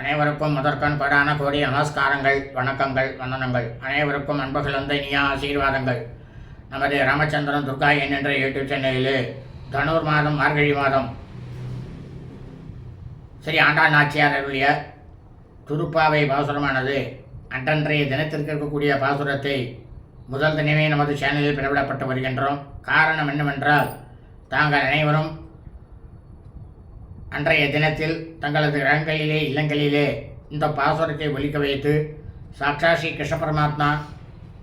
அனைவருக்கும் முதற்கண் படான கோடி நமஸ்காரங்கள் வணக்கங்கள் வந்தனங்கள். அனைவருக்கும் அன்பு கலந்த இனிய ஆசீர்வாதங்கள். நமது ராமச்சந்திரன் துர்கா என் என்ற யூடியூப் சேனலிலே தனுர் மாதம் மார்கழி மாதம். ஸ்ரீ ஆண்டாள் நாச்சியார் அருளிய துருப்பாவை பாசுரமானது அன்றன்றைய தினத்திற்கு இருக்கக்கூடிய பாசுரத்தை முதல் தினமே நமது சேனலில் பிறவிடப்பட்டு வருகின்றோம். காரணம் என்னவென்றால் தாங்கள் அனைவரும் அன்றைய தினத்தில் தங்களது இடங்களிலே இல்லங்களிலே இந்த பாசுரத்தை ஒலிக்க வைத்து சாட்சா ஸ்ரீ கிருஷ்ண பரமாத்மா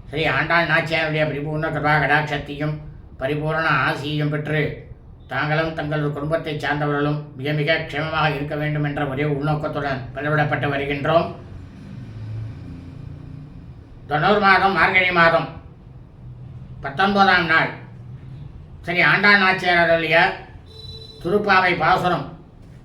ஸ்ரீ ஆண்டாள் நாச்சியாருடைய பரிபூர்ண கிருபா கடாட்சத்தையும் பரிபூர்ண ஆசியையும் பெற்று தாங்களும் தங்களது குடும்பத்தைச் சார்ந்தவர்களும் மிக மிக க்ஷேமமாக இருக்க வேண்டும் என்ற ஒரே உள்நோக்கத்துடன் பதிவிடப்பட்டு வருகின்றோம். தொண்ணூறு மாதம் மார்கழி மாதம் பத்தொன்பதாம் நாள் ஸ்ரீ ஆண்டாள் நாச்சியார் அருளிய திருப்பாவை பாசுரம்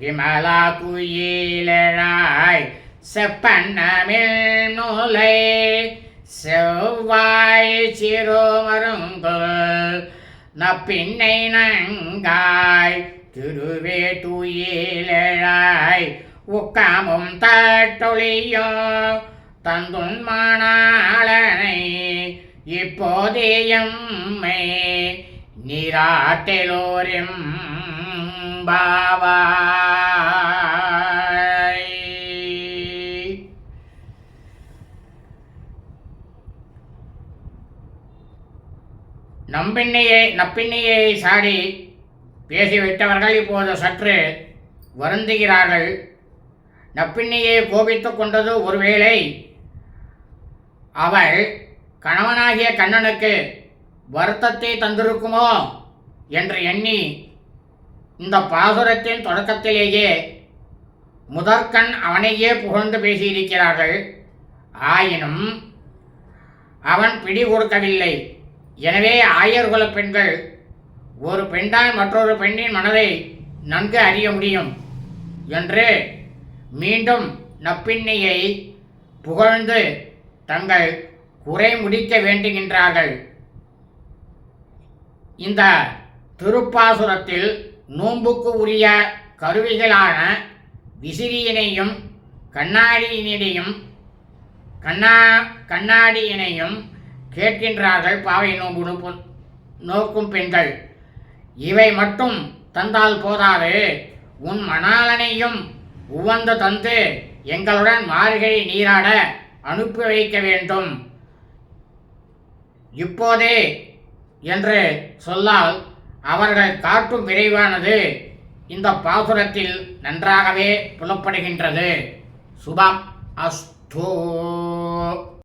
விமலா குயிலாய் செப்பண்ணமில் நூலை செவ்வாய் சிறுமருங்குல் நப்பின்னை நங்காய் திருவே துயிலாய் உக்காமும் தட்டொழியோ தந்துன் மாணாளனை இப்போதேயம்மை நிராட்டிலோரிம் பாவாய் நம்பின்னையை நப்பின்னையை சாடி பேசிவிட்டவர்கள் இப்போது சற்று வருந்துகிறார்கள். நப்பின்னையை கோபித்துக் கொண்டது ஒருவேளை அவள் கணவனாகிய கண்ணனுக்கு வருத்தத்தை தந்திருக்குமோ என்று எண்ணி இந்த பாசுரத்தின் தொடக்கத்திலேயே முதற்கண் அவனையே புகழ்ந்து பேசியிருக்கிறார்கள். ஆயினும் அவன் பிடி கொடுக்கவில்லை. எனவே ஆயர்குல பெண்கள் ஒரு பெண்டால் மற்றொரு பெண்ணின் மனதை நன்கு அறிய முடியும் என்று மீண்டும் நப்பின்னையை புகழ்ந்து தங்கள் குறை முடிக்க வேண்டுகின்றார்கள். இந்த திருப்பாசுரத்தில் நோன்புக்கு உரிய கருவிகளான விசிறியினையும் கண்ணாடியினையும் கண்ணா கண்ணாடியினையும் கேட்கின்றார்கள் பாவை நோன்பு நோப்பு- நோக்கும் பெண்கள். இவை மட்டும் தந்தால் போதாது. உன் மணாளனையும் உவந்து தந்து எங்களுடன் மார்கழி நீராட அனுப்பி வைக்க வேண்டும். இப்போதே என்று சொல்லால் அவர்கள் காட்டும் விரைவானது. இந்த பாசுரத்தில் நன்றாகவே புலப்படுகின்றது. சுபம் அஸ்தோ.